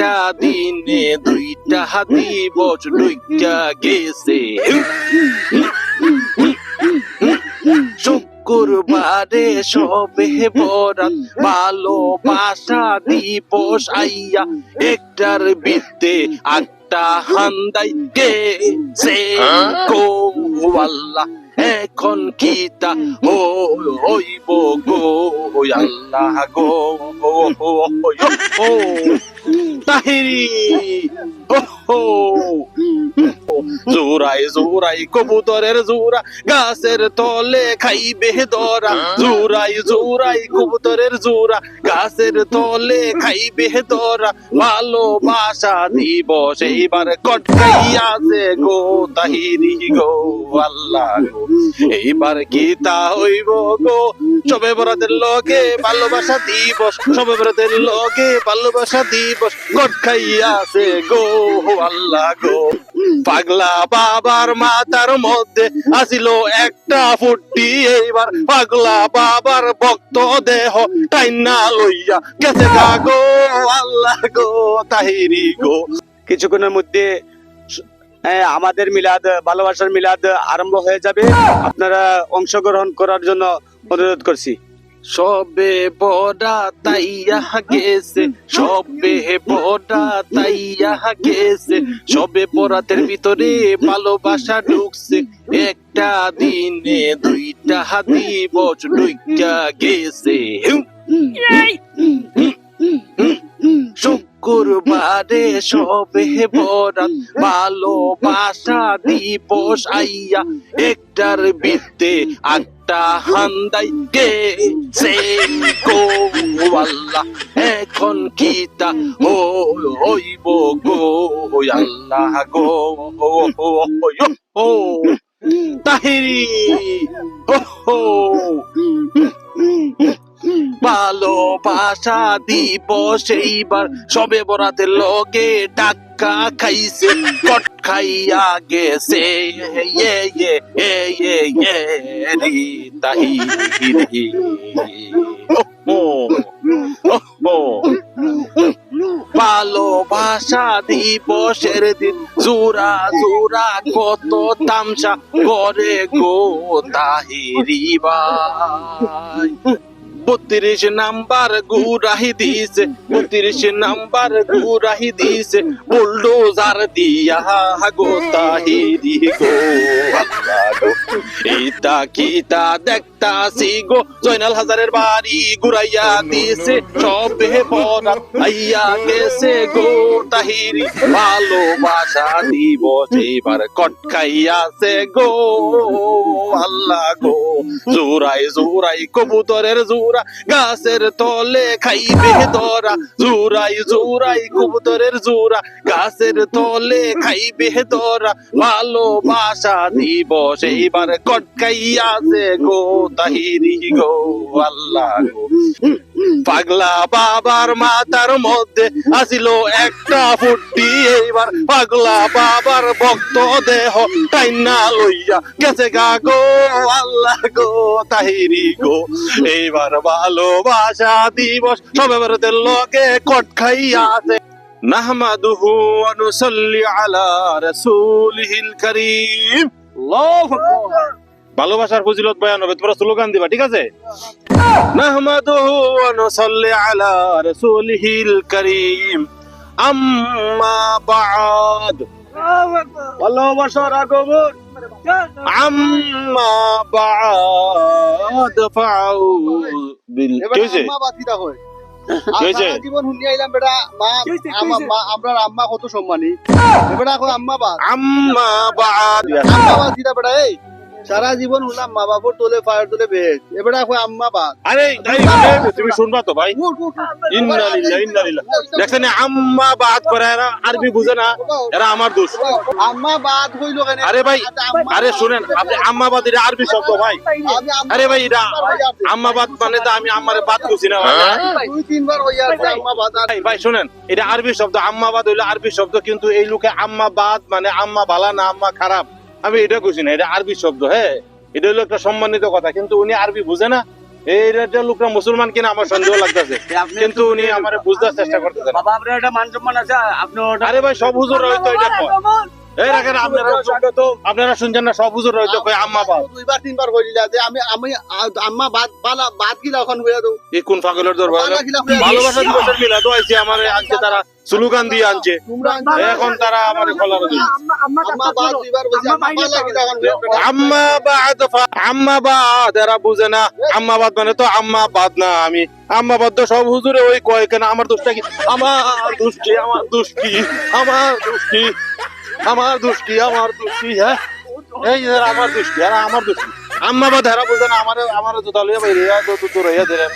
একটা দিনে দুইটা দিবস দুইটা গেছে। শুক্রবারে সবে বরাত ভালোবাসা দিবস আইয়া একটার বিদ্যে আটটা হান্দাই গেছে গো আল্লাহ এখন কিতা ও হইব গো আল্লাহ গো তাহিরি ও জোরাই জোরাই কবুতরের জোরা গাছের তলে খাইবে দরা। জোরাই জোরাই কবুতরের জোরা গাছের তলে খাইবে দরা। ভালোবাসা দিবস এইবার কটকাইয়াছে গো তাহিরি গো আল্লাহ গো। এইবার গীতা হইব গো? সবে বরাতের লগে ভালোবাসা দিবস সবে বরাতের লগে ভালোবাসা দিবস কটকাইয়াছে গো আল্লাহ গো। পাগলা বাবার মাথার মধ্যে আসিল একটা ফুটি। এইবার পাগলা বাবার ভক্ত দেহ টাইনা লইয়া গেছে গা আল্লাহ গো, তাহিরি গো। কিছুক্ষণের মধ্যে আমাদের মিলাদ, ভালোবাসার মিলাদ আরম্ভ হয়ে যাবে। আপনারা অংশগ্রহণ করার জন্য অনুরোধ করছি। সবে বড়া তাইয়া গেছে, সবে বড়া তাইয়া গেছে, সবে বরাতের ভিতরে ভালোবাসা ঢুকছে। একটা দিনে দুইটা দিবস ঢুকা গেছে। শুক্রবারে সবে বরাত ভালোবাসা দিবস আইয়া একটার বিদ্যে আটটা হান্দাই গেছে গো আল্লাহ। এখন কিতা ও হইব গো আল্লাহ গো। ও তাহিরি ও দিবস এইবার সবে বরাতে লগে টাকা খাইছে, কট খাইয়া গেছে। এ রি তাহি রি। ভালোবাসা দিবসের দিন জোড়া জোড়া কত তামসা করে গো তাহিরি ভাই। বত্রিশ নাম্বার গুরাহি দিছে বত্রিশ নাম্বার গুরাহি দিছে বুলডোজার দিয়া হাগো তাহিরি গো ইতা কিতা দেখতাছি গো জয়নাল হাজারের বাড়ি গুরাইয়া দিছে। সবে পরা আইয়া গেছে গো তাহিরি। ভালোবাসা দিবস এইবার কটকাইয়াছে গো। আল্লাহ গো জোরাই জোরাই কবুতরের জোরা গাছের তলে খাইবে ধরা। জোরাই জোরাই কবুতরের জোরা গাছের তলে খাইবে ধরা। ভালোবাসা দিবস এইবার কটকাইয়াছে গো পাগলা বাবার মাথার মধ্যে আসিল একটা ফুটি, এইবার পাগলা বাবার ভক্ত দেহ টাইনা লইয়া গেছে গা গো আল্লাহ গো তাহিরি গো। এইবার ভালোবাসা দিবস, সবে ভারতের লগে কট খাইয়াছে। ওয়া নুসাল্লি আলা রাসূলিহিল কারীম। আল্লাহু আকবার। ভালোবাসার ফজিলত বয়ান হবে তোমরা স্লোগান দিবা ঠিক আছে? নাহমাদুহু ওয়া নুসাল্লি আলা রাসূলিহিল কারীম। আম্মা বাদ। ভালোবাসার আগমন। আম্মা বাদ ফাউ বিল বেটা। মা আমরা আম্মা কত সম্মানী। বেটা আম্মা বাদ আম্মা বাদ আম্মা বাদ বেটা এই। সারা জীবন শুনলাম মা বাবুর তোলে ফায়ার তোলে বেশ এবারে এখন আম্মা বাদ আরে তুমি শুনবা তো ভাই? ইন্না লিল্লাহ ইন্না লিল্লাহ। দেখছেন আম্মা বাদ করে এরা আরবি বুঝে না এরা আমার দোষ। আম্মা বাদ হইল কেন? আরে ভাই আরে শুনেন আপনি আম্মাবাদ এটা আরবি শব্দ ভাই। আম্মা আরে ভাই এটা আম্মা বাদ মানে তো আমি আমারে বাদ করছি না ভাই। দুই তিনবার হইয়া আম্মা বাদ ভাই ভাই শুনেন এটা আরবি শব্দ আম্মাবাদ হইল আরবি শব্দ কিন্তু এই লোকে আম্মাবাদ মানে আম্মা বালা না আম্মা খারাপ। আমি এটা কইছি না এটা আরবি শব্দ হ্যাঁ এটা হলো একটা সম্মানিত কথা কিন্তু উনি আরবি বুঝে না। এই রাজ্যের লোকরা মুসলমান কিনা আমার সন্দেহ লাগতেছে। কিন্তু উনি আমার বুঝতে চেষ্টা করতেছেন। বাবা আপনার একটা মান সম্মান আছে আপনি আরে ভাই সব হুজুর হয়তো এটা কয়। এই রাখেন আপনারা আপনারা শুনছেন না সব হুজুর হয়তো কয় আম্মা বাদ দুইবার তিনবার কইলা যে আমি আমি আম্মা বাদ বালা বাদ গিলা এখন হইয়া দাও এই কোন পাগলের দরবার। ভালোবাসা দিবসের মিলাদ আইছে আমার আনছে তারা স্লোগান দিয়ে আনছে। এখন তারা আমার কলার দিল আম্মা বাদ আম্মা হইয়া বাদ এরা বুঝে না। আম্মা বাদ মানে তো আম্মা বাদ না আমি। আম্মা বাদ তো সব হুজুরে ওই কয় কেন আমার দোষটা কি? আমার দুষ্টি আমার দুষ্টি আমার দুষ্টি আমার দুষ্টি আমার দুষ্টি হ্যাঁ? এই আমার দুষ্টি আর আমার দুষ্টি আম্মা বাদ এরা বুঝে না আমার আমার তো তাহলে বাইরে তো রইয়া দিলেন